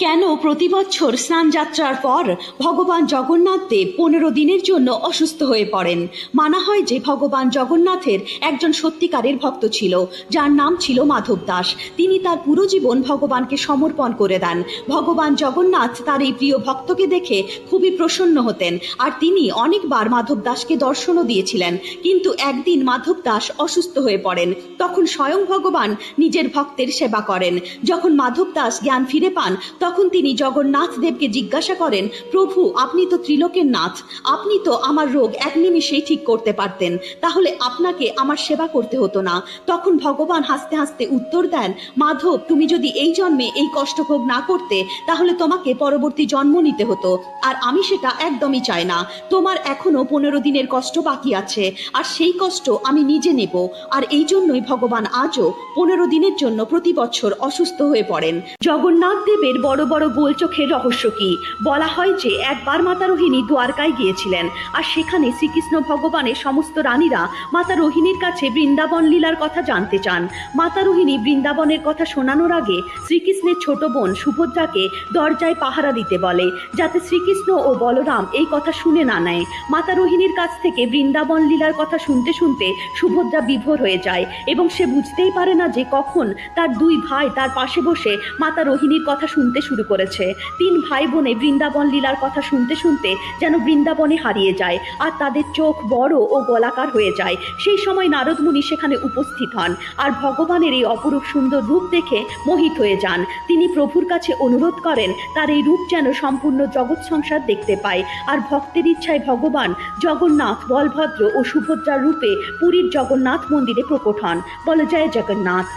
কেন প্রতি বছর স্নানযাত্রার পর ভগবান জগন্নাথ দেব পনেরো দিনের জন্য অসুস্থ হয়ে পড়েন? মানা হয় যে ভগবান জগন্নাথের একজন সত্যিকারের ভক্ত ছিল, যার নাম ছিল মাধব দাস। তিনি তার পুরো জীবন ভগবানকে সমর্পণ করে দেন। ভগবান জগন্নাথ তার এই প্রিয় ভক্তকে দেখে খুবই প্রসন্ন হতেন আর তিনি অনেকবার মাধব দাসকে দর্শনও দিয়েছিলেন। কিন্তু একদিন মাধব দাস অসুস্থ হয়ে পড়েন। তখন স্বয়ং ভগবান নিজের ভক্তের সেবা করেন। যখন মাধব দাস জ্ঞান ফিরে পান, তখন তিনি জগন্নাথ দেবকে জিজ্ঞাসা করেন, প্রভু, আপনি তো ত্রিলোকের নাথ, আপনি তো আমার রোগ এক নিমিষেই ঠিক করতে পারতেন, তাহলে আপনাকে আমার সেবা করতে হতো না। তখন ভগবান হাসতে হাসতে উত্তর দেন, মাধব, তুমি যদি এই জন্মে এই কষ্ট ভোগ না করতে, তাহলে তোমাকে পরবর্তী জন্ম নিতে হতো, আর আমি সেটা একদমই চাই না। তোমার এখনও পনেরো দিনের কষ্ট বাকি আছে, আর সেই কষ্ট আমি নিজে নেব, আর এই জন্যই ভগবান আজও পনেরো দিনের জন্য প্রতি বছর অসুস্থ হয়ে পড়েন। জগন্নাথ দেবের বড় বড় বড় গোল চোখের রহস্য কি? বলা হয় যে, একবার মাতা রোহিণী দ্বারকায় গিয়েছিলেন আর সেখানে শ্রীকৃষ্ণ ভগবানের সমস্ত রানীরা মাতা রোহিণীর কাছে বৃন্দাবন লীলার কথা জানতে চান। মাতা রোহিণী বৃন্দাবনের কথা শোনানোর আগে শ্রীকৃষ্ণের ছোট বোন সুভদ্রাকে দরজায় পাহারা দিতে বলে, যাতে শ্রীকৃষ্ণ ও বলরাম এই কথা শুনে না নেয়। মাতা রোহিণীর কাছ থেকে বৃন্দাবন লীলার কথা শুনতে শুনতে সুভদ্রা বিভোর হয়ে যায় এবং সে বুঝতেই পারে না যে কখন তার দুই ভাই তার পাশে বসে মাতা রোহিণীর কথা শুনতে শুরু করেছে। তিন ভাই বোনে বৃন্দাবন লীলার কথা শুনতে শুনতে যেন বৃন্দাবনে হারিয়ে যায় আর তাদের চোখ বড় ও গলাকার হয়ে যায়। সেই সময় নারদ মুনি সেখানে উপস্থিত হন আর ভগবানের এই অপরূপ সুন্দর রূপ দেখে মোহিত হয়ে যান। তিনি প্রভুর কাছে অনুরোধ করেন, তার এই রূপ যেন সম্পূর্ণ জগৎ সংসার দেখতে পায় আর ভক্তের ইচ্ছায় ভগবান জগন্নাথ, বলভদ্র ও সুভদ্রার রূপে পুরীর জগন্নাথ মন্দিরে প্রকট হন। বলে, জয় জগন্নাথ।